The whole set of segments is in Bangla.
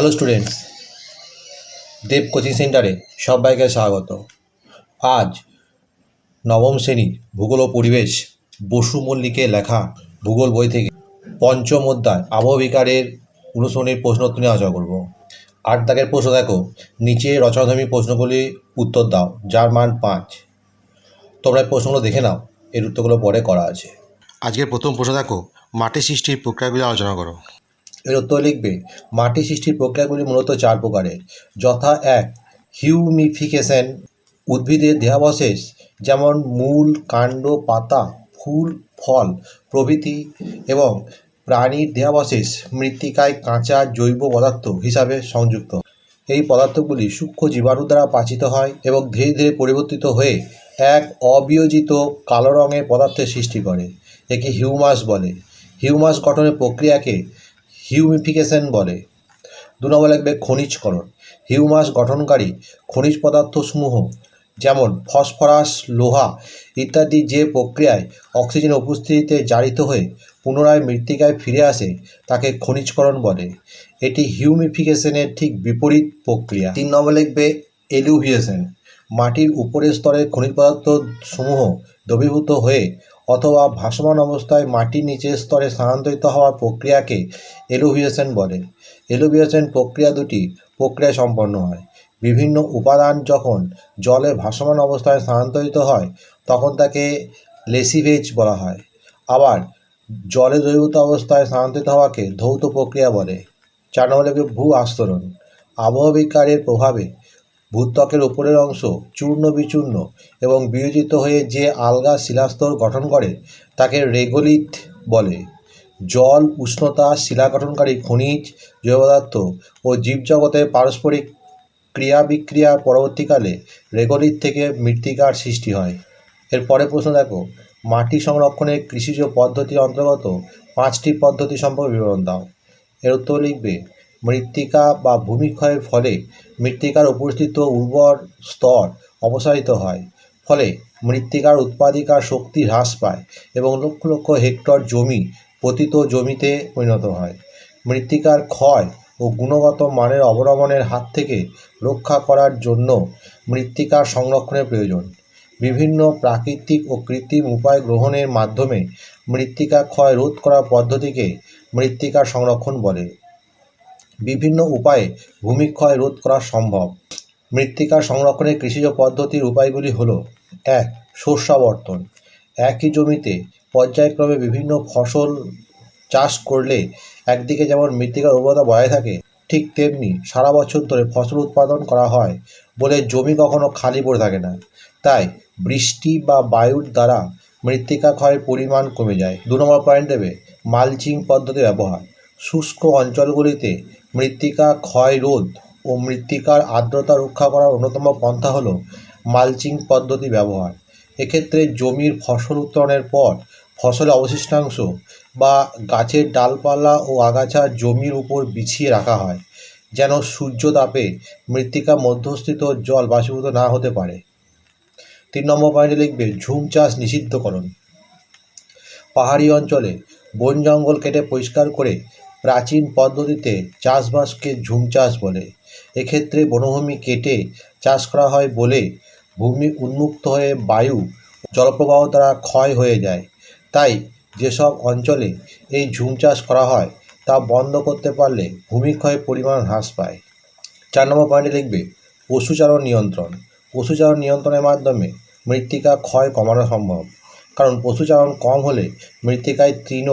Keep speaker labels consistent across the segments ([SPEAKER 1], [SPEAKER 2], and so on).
[SPEAKER 1] হ্যালো স্টুডেন্টস দেব কোচিং সেন্টারে সবাইকে স্বাগত। আজ নবম শ্রেণির ভূগোল ও পরিবেশ বসু মল্লিকের লেখা ভূগোল বই থেকে পঞ্চম অধ্যায় আবহবিকারের অনুসরণের প্রশ্নোত্তর নিয়ে আলোচনা করব। আট দাগের প্রশ্ন দেখো, নিচে রচনাধর্মী প্রশ্নগুলি উত্তর দাও, যার মান পাঁচ। তোমরা প্রশ্নগুলো দেখে নাও, এর উত্তরগুলো পরে করা আছে। আজকের প্রথম প্রশ্ন দেখো, মাটি সৃষ্টির প্রক্রিয়াগুলি আলোচনা করো। এর উত্তর লিখবে, মাটি সৃষ্টির প্রক্রিয়াগুলি মূলত চার প্রকারের। যথা এক হিউমিফিকেশন উদ্ভিদের দেহাবশেষ, যেমন মূল, কাণ্ড, পাতা, ফুল, ফল, প্রভৃতি এবং প্রাণীর দেহাবশেষ, মৃত্তিকায় কাঁচা জৈব পদার্থ হিসাবে সংযুক্ত। এই পদার্থগুলি সূক্ষ্ম জীবাণু দ্বারা পাচিত হয় এবং ধীরে ধীরে পরিবর্তিত হয়ে এক অবিয়োজিত কালো রঙের পদার্থের সৃষ্টি করে, একে হিউমাস বলে। হিউমাস গঠনের প্রক্রিয়াকে হিউমিফিকেশন বলে। দু নম্বর লাগবে খনিজকরণ। হিউমাস গঠনকারী খনিজ পদার্থসমূহ যেমন ফসফরাস, লোহা ইত্যাদি যে প্রক্রিয়ায় অক্সিজেন উপস্থিতিতে জারিত হয়ে পুনরায় মৃত্তিকায় ফিরে আসে, তাকে খনিজকরণ বলে। এটি হিউমিফিকেশনের ঠিক বিপরীত প্রক্রিয়া। তিন নম্বর লিখবে এলুভিয়েশন। মাটির উপরের স্তরে খনিজ পদার্থ সমূহ দ্রবীভূত হয়ে অথবা ভাসমান অবস্থায় মাটির নিচের স্তরে স্থানান্তরিত হওয়ার প্রক্রিয়াকে এলোভিয়েশন বলে। এলোভিয়েশন প্রক্রিয়া দুটি প্রক্রিয়া সম্পন্ন হয়। বিভিন্ন উপাদান যখন জলে ভাসমান অবস্থায় স্থানান্তরিত হয়, তখন তাকে লেসিভেজ বলা হয়। আবার জলে দ্রবীভূত অবস্থায় স্থানান্তরিত হওয়াকে ধৌত প্রক্রিয়া বলে চার নম্বর ভূ আস্তরণ। আবহবিকারের প্রভাবে ভূত্বকের উপরের অংশ চূর্ণ বিচূর্ণ এবং বিয়োজিত হয়ে যে আলগা শিলাস্তর গঠন করে, তাকে রেগোলিথ বলে। জল, উষ্ণতা, শিলা গঠনকারী খনিজ, জৈব পদার্থ ও জীবজগতের পারস্পরিক ক্রিয়া বিক্রিয়ার পরবর্তীকালে রেগোলিথ থেকে মৃত্তিকার সৃষ্টি হয়। এর পরে প্রশ্ন দেখো, মাটি সংরক্ষণের কৃষিজ পদ্ধতির অন্তর্গত পাঁচটি পদ্ধতি সম্পর্কে বিবরণ দাও। এর উত্তর লিখবে মৃত্তিকা বা ভূমিক্ষয়ের ফলে মৃত্তিকার উপস্থিত উর্বর স্তর অপসারিত হয়, ফলে মৃত্তিকার উৎপাদিকার শক্তি হ্রাস পায় এবং লক্ষ লক্ষ হেক্টর জমি পতিত জমিতে পরিণত হয়। মৃত্তিকার ক্ষয় ও গুণগত মানের অবনমনের হাত থেকে রক্ষা করার জন্য মৃত্তিকার সংরক্ষণের প্রয়োজন। বিভিন্ন প্রাকৃতিক ও কৃত্রিম উপায় গ্রহণের মাধ্যমে মৃত্তিকা ক্ষয় রোধ করার পদ্ধতিকে মৃত্তিকার সংরক্ষণ বলে। বিভিন্ন উপায়ে ভূমিক্ষয় রোধ করা সম্ভব। মৃত্তিকা সংরক্ষণের কৃষিজ পদ্ধতির উপায়গুলি হলো, এক শস্যাবর্তন একই জমিতে পর্যায়ক্রমে বিভিন্ন ফসল চাষ করলে একদিকে যেমন মৃত্তিকার উর্বরতা বজায় থাকে, ঠিক তেমনি সারা বছর ধরে ফসল উৎপাদন করা হয় বলে জমি কখনো খালি পড়ে থাকে না। তাই বৃষ্টি বা বায়ুর দ্বারা মৃত্তিকা ক্ষয়ের পরিমাণ কমে যায়। দু নম্বর পয়েন্ট দেবে মালচিং পদ্ধতি ব্যবহার। শুষ্ক অঞ্চলগুলিতে মৃত্তিকা ক্ষয় রোধ ও মৃত্তিকার আর্দ্রতা রক্ষা করার অন্যতম পন্থা হলো মালচিং পদ্ধতি ব্যবহার। এক্ষেত্রে জমির ফসল উত্তোলনের পর ফসলের অবশিষ্টাংশ বা গাছের ডালপালা ও আগাছা জমির উপর বিছিয়ে রাখা হয়, যেন সূর্যতাপে মৃত্তিকা মধ্যস্থিত জল বাষ্পীভূত না হতে পারে। তিন নম্বর পয়েন্টে লিখবে, ঝুম চাষ নিষিদ্ধকরণ। পাহাড়ি অঞ্চলে বন জঙ্গল কেটে পরিষ্কার করে প্রাচীন পদ্ধতিতে চাষবাসকে ঝুম চাষ বলে। এক্ষেত্রে বনভূমি কেটে চাষ করা হয় বলে ভূমি উন্মুক্ত হয়ে বায়ু জলপ্রবাহ দ্বারা ক্ষয় হয়ে যায়। তাই যেসব অঞ্চলে এই ঝুম চাষ করা হয়, তা বন্ধ করতে পারলে ভূমিক্ষয়ের পরিমাণ হ্রাস পায়। চার নম্বর পয়েন্টে লিখবে পশুচারণ নিয়ন্ত্রণ। পশুচারণ নিয়ন্ত্রণের মাধ্যমে মৃত্তিকা ক্ষয় কমানো সম্ভব। কারণ পশুচারণ কম হলে মৃত্তিকায় তৃণ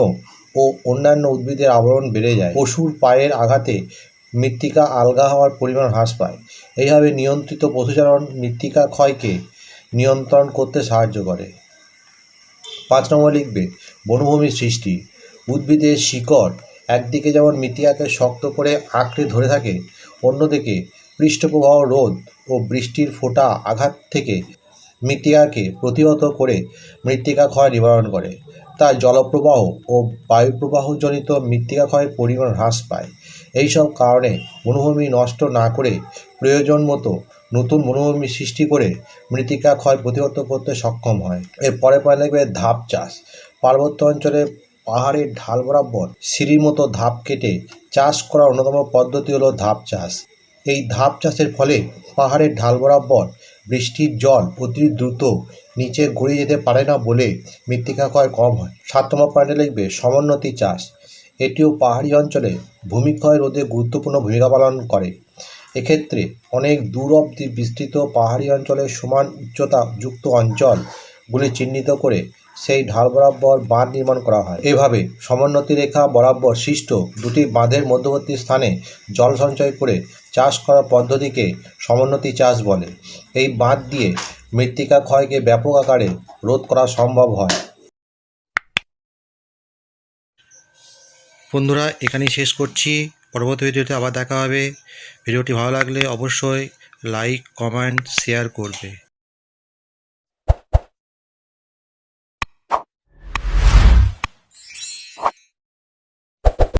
[SPEAKER 1] ও অন্যান্য উদ্ভিদের আবরণ বেড়ে যায়। পশুর পায়ের আঘাতে মৃত্তিকা আলগা হওয়ার পরিমাণ হ্রাস পায়। এইভাবে নিয়ন্ত্রিত পশুচারণ মৃত্তিকা ক্ষয়কে নিয়ন্ত্রণ করতে সাহায্য করে। পাঁচ নম্বর লিখবে, বনভূমির সৃষ্টি। উদ্ভিদের শিকড় একদিকে যেমন মৃত্তিকাকে শক্ত করে আঁকড়ে ধরে থাকে, অন্যদিকে পৃষ্ঠপ্রবাহ রোধ ও বৃষ্টির ফোঁটা আঘাত থেকে মৃত্তিকাকে প্রতিহত করে মৃত্তিকা ক্ষয় নিবারণ করে। তাই জলপ্রবাহ ও বায়ুপ্রবাহজনিত মৃত্তিকা ক্ষয়ের পরিমাণ হ্রাস পায়। এইসব কারণে বনভূমি নষ্ট না করে প্রয়োজন মতো নতুন বনভূমি সৃষ্টি করে মৃত্তিকা ক্ষয় প্রতিহত করতে সক্ষম হয়। এর পরে পরে দেখবে ধাপ চাষ। পার্বত্য অঞ্চলে পাহাড়ের ঢাল বরাবর সিঁড়ির মতো ধাপ কেটে চাষ করার অন্যতম পদ্ধতি হলো ধাপ চাষ। এই ধাপ চাষের ফলে পাহাড়ের ঢাল বরাবর বৃষ্টির জল অতি দ্রুত নিচে গড়িয়ে যেতে পারে না বলে মৃত্তিকা ক্ষয় কম হয়। সাত নম্বর পয়েন্টে লিখবে, সমোন্নতি চাষ। এটিও পাহাড়ি অঞ্চলে ভূমিক্ষয় রোধে গুরুত্বপূর্ণ ভূমিকা পালন করে। এক্ষেত্রে অনেক দূর অব্দি বিস্তৃত পাহাড়ি অঞ্চলের সমান উচ্চতা যুক্ত অঞ্চলগুলি চিহ্নিত করে সেই ঢাল বরাবর বাঁধ নির্মাণ করা হয়। এভাবে সমোন্নতি রেখা বরাবর সৃষ্ট দুটি বাঁধের মধ্যবর্তী স্থানে জল সঞ্চয় করে চাষ করার পদ্ধতিকে সমোন্নতি চাষ বলে। এই বাঁধ দিয়ে মৃত্তিকা ক্ষয়কে ব্যাপক আকারে রোধ করা সম্ভব হয়। বন্ধুরা, এখানেই শেষ করছি। পরবর্তী ভিডিওতে আবার দেখা হবে। ভিডিওটি ভালো লাগলে অবশ্যই লাইক, কমেন্ট, শেয়ার করবে।